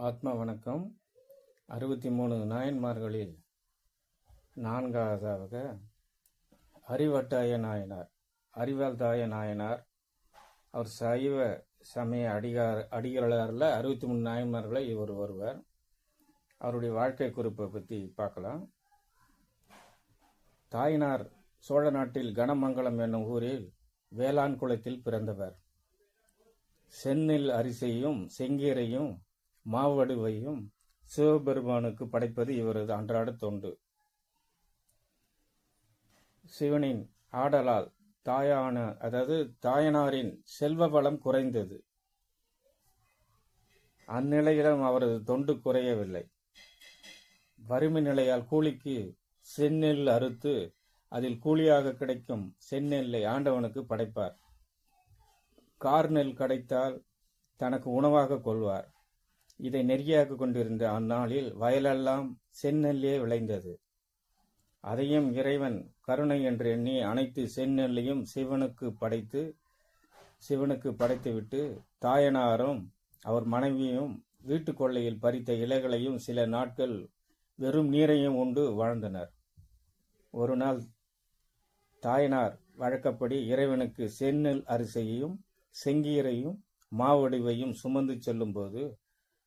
ஆத்ம வணக்கம். அறுபத்தி மூணு நாயன்மார்களில் நான்காவதாக அறிவட்டாய நாயனார் அறிவால்தாய நாயனார். அவர் சைவ சமய அடிகார் அடிகளாரில் அறுபத்தி மூணு நாயன்மார்களை இவர் ஒருவர். அவருடைய வாழ்க்கை குறிப்பை பற்றி பார்க்கலாம். தாயினார் சோழ நாட்டில் கனமங்கலம் என்னும் ஊரில் வேளாண் குளத்தில் பிறந்தவர். சென்னில் அரிசியும் செங்கீரையும் மாவடுவையும் சிவபெருமானுக்கு படைப்பது இவரது அன்றாட தொண்டு. சிவனின் ஆடலால் தாயான அதாவது தாயனாரின் செல்வ வளம் குறைந்தது. அந்நிலையிலும் அவரது தொண்டு குறையவில்லை. வறுமை நிலையால் கூலிக்கு செந்நெல் அறுத்து அதில் கூலியாக கிடைக்கும் செந்நெல்லை ஆண்டவனுக்கு படைப்பார். கார்நெல் கிடைத்தால் தனக்கு உணவாக கொள்வார். இதை நெறியாக கொண்டிருந்த அந்நாளில் வயலெல்லாம் செந்நெல்லே விளைந்தது. அதையும் இறைவன் கருணை என்று எண்ணி அனைத்து செந்நெல்லையும் சிவனுக்கு படைத்து சிவனுக்கு படைத்துவிட்டு தாயனாரும் அவர் மனைவியும் வீட்டு கொள்ளையில் பறித்த இலைகளையும் சில நாட்கள் வெறும் நீரையும் உண்டு வாழ்ந்தனர். ஒரு நாள் தாயனார் வழக்கப்படி இறைவனுக்கு செந்நெல் அரிசியையும் செங்கீரையும் மாவடிவையும் சுமந்து செல்லும்போது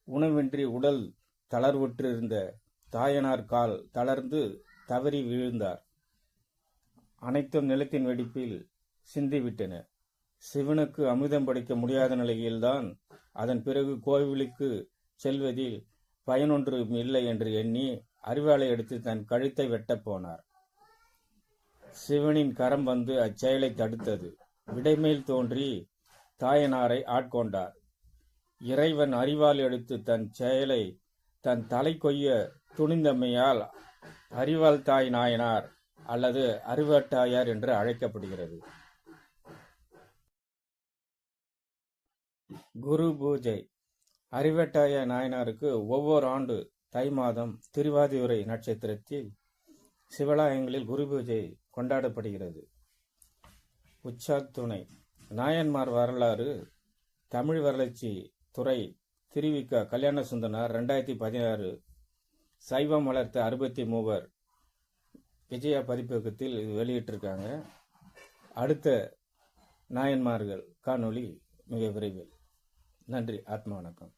உணவின்றி உடல் தளர்வுற்றிருந்த தாயனார் கால் தளர்ந்து தவறி விழுந்தார். அனைத்தும் நிலத்தின் வெடிப்பில் சிந்திவிட்டன. சிவனுக்கு அமிர்தம் படைக்க முடியாத நிலையில்தான் அதன் பிறகு கோவிலுக்கு செல்வதில் பயனொன்றும் இல்லை என்று எண்ணி அறிவாளை எடுத்து தன் கழுத்தை வெட்டப் போனார். சிவனின் கரம் வந்து அச்செயலை தடுத்தது. விடைமேல் தோன்றி தாயனாரை ஆட்கொண்டார். இறைவன் அறிவால் எடுத்து தன் செயலை தன் தலை கொய்ய துணிந்தமையால் அறிவால் தாய் நாயனார் அல்லது அறிவாட்டாயார் என்று அழைக்கப்படுகிறது. குரு பூஜை. அறிவட்டாய நாயனாருக்கு ஒவ்வொரு ஆண்டு தை மாதம் திருவாதியுரை நட்சத்திரத்தில் சிவலாயங்களில் குரு பூஜை கொண்டாடப்படுகிறது. உச்சாத்துணை நாயன்மார் வரலாறு தமிழ் வளர்ச்சி துறை திருவிக்க கல்யாண சுந்தனார் ரெண்டாயிரத்தி பதினாறு சைவம் வளர்த்த அறுபத்தி மூவர் விஜயா பதிப்பகத்தில் இது வெளியிட்டிருக்காங்க. அடுத்த நாயன்மார்கள் காணொளி மிக விரைவில். நன்றி ஆத்ம வணக்கம்.